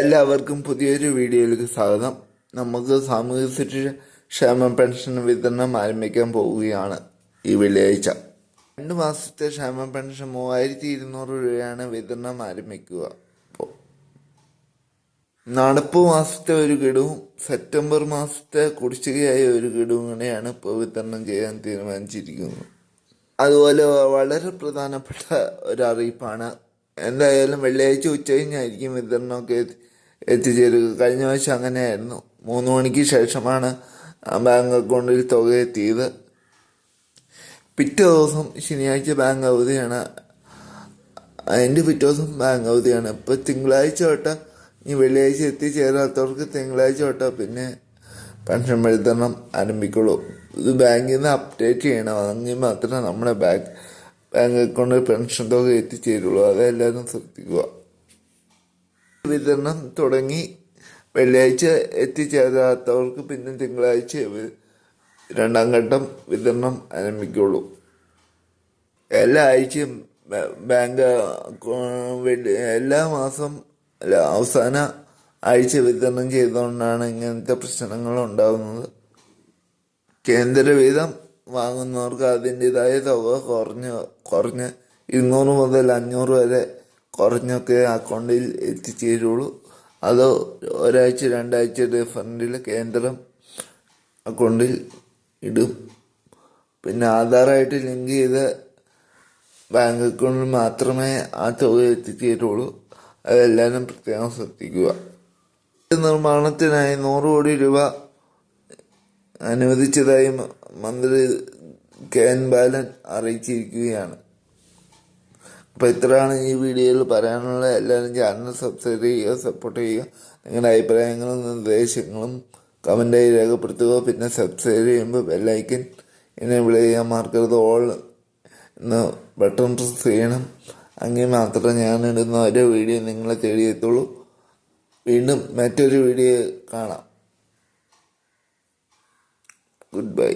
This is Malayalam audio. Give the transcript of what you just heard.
എല്ലാവർക്കും പുതിയൊരു വീഡിയോയിലേക്ക് സ്വാഗതം. നമുക്ക് സാമൂഹ്യ സുരക്ഷ ക്ഷേമ പെൻഷൻ വിതരണം ആരംഭിക്കാൻ പോവുകയാണ് ഈ വെള്ളിയാഴ്ച. രണ്ട് മാസത്തെ ക്ഷേമ പെൻഷൻ മൂവായിരത്തി ഇരുന്നൂറ് രൂപയാണ് വിതരണം ആരംഭിക്കുക. നടപ്പ് മാസത്തെ ഒരു ഗഡുവും സെപ്റ്റംബർ മാസത്തെ കുടിശ്ശികയായ ഒരു ഗഡുവും കൂടെയാണ് ഇപ്പോൾ വിതരണം ചെയ്യാൻ തീരുമാനിച്ചിരിക്കുന്നത്. അതുപോലെ വളരെ പ്രധാനപ്പെട്ട ഒരു അറിയിപ്പാണ് എന്തായാലും വെള്ളിയാഴ്ച ഉച്ച കഴിഞ്ഞായിരിക്കും വിതരണമൊക്കെ എത്തി- എത്തിച്ചേരുക. കഴിഞ്ഞ വർഷം അങ്ങനെയായിരുന്നു. മൂന്ന് മണിക്ക് ശേഷമാണ് ബാങ്ക് അക്കൗണ്ടിൽ തുക എത്തിയത്. പിറ്റേ ദിവസം ശനിയാഴ്ച ബാങ്ക് അവധിയാണ്. അതിന്റെ പിറ്റേ ദിവസം ബാങ്ക് അവധിയാണ്. ഇപ്പോൾ തിങ്കളാഴ്ച തൊട്ട് ഇനി വെള്ളിയാഴ്ച എത്തിച്ചേരാത്തവർക്ക് തിങ്കളാഴ്ച തൊട്ട് പിന്നെ പെൻഷൻ വിതരണം ആരംഭിക്കുള്ളൂ. ഇത് ബാങ്കിൽ നിന്ന് അപ്ഡേറ്റ് ചെയ്യണം. എങ്കിൽ മാത്രമേ നമ്മുടെ ബാങ്ക് ബാങ്ക് അക്കൗണ്ട് പെൻഷൻ തുക എത്തിച്ചേരുള്ളൂ. അതെല്ലാവരും ശ്രദ്ധിക്കുക. വിതരണം തുടങ്ങി വെള്ളിയാഴ്ച എത്തിച്ചേരാത്തവർക്ക് പിന്നെ തിങ്കളാഴ്ച രണ്ടാം ഘട്ടം വിതരണം ആരംഭിക്കുള്ളൂ. എല്ലാ ആഴ്ചയും ബാങ്ക് എല്ലാ മാസം അല്ല അവസാന ആഴ്ച വിതരണം ചെയ്തുകൊണ്ടാണ് ഇങ്ങനത്തെ പ്രശ്നങ്ങൾ ഉണ്ടാകുന്നത്. കേന്ദ്ര വീതം വാങ്ങുന്നവർക്ക് അതിന്റെതായ തുക കുറഞ്ഞ് കുറഞ്ഞ് ഇരുന്നൂറ് മുതൽ അഞ്ഞൂറ് വരെ കുറഞ്ഞൊക്കെ അക്കൗണ്ടിൽ എത്തിച്ചേരുള്ളൂ. അത് ഒരാഴ്ച രണ്ടാഴ്ച ഡിഫറന്റിൽ കേന്ദ്രം അക്കൗണ്ടിൽ ഇടും. പിന്നെ ആധാറായിട്ട് ലിങ്ക് ചെയ്ത ബാങ്ക് അക്കൗണ്ടിൽ മാത്രമേ ആ തുക എത്തിച്ചേരുള്ളൂ. അതെല്ലാവരും പ്രത്യേകം ശ്രദ്ധിക്കുക. നിർമ്മാണത്തിനായി നൂറ് കോടി രൂപ അനുവദിച്ചതായി മന്ത്രി കെ എൻ ബാലൻ അറിയിച്ചിരിക്കുകയാണ്. അപ്പോൾ ഇത്രയാണ് ഈ വീഡിയോയിൽ പറയാനുള്ളത് എല്ലാവരും ചാനൽ സബ്സ്ക്രൈബ് ചെയ്യുക സപ്പോർട്ട് ചെയ്യുക. നിങ്ങളുടെ അഭിപ്രായങ്ങളും നിർദ്ദേശങ്ങളും കമന്റായി രേഖപ്പെടുത്തുക. പിന്നെ സബ്സ്ക്രൈബ് ചെയ്യുമ്പോൾ ബെല്ലൈക്കൻ എനേബിൾ ചെയ്യാൻ മറക്കരുത് ഓൾ എന്ന് ബട്ടൺ പ്രസ് ചെയ്യണം. അങ്ങനെ മാത്രമേ ഞാൻ ഇടുന്ന ഓരോ വീഡിയോ നിങ്ങളെ തേടിയെത്തുള്ളൂ വീണ്ടും മറ്റൊരു വീഡിയോ കാണാം. Good bye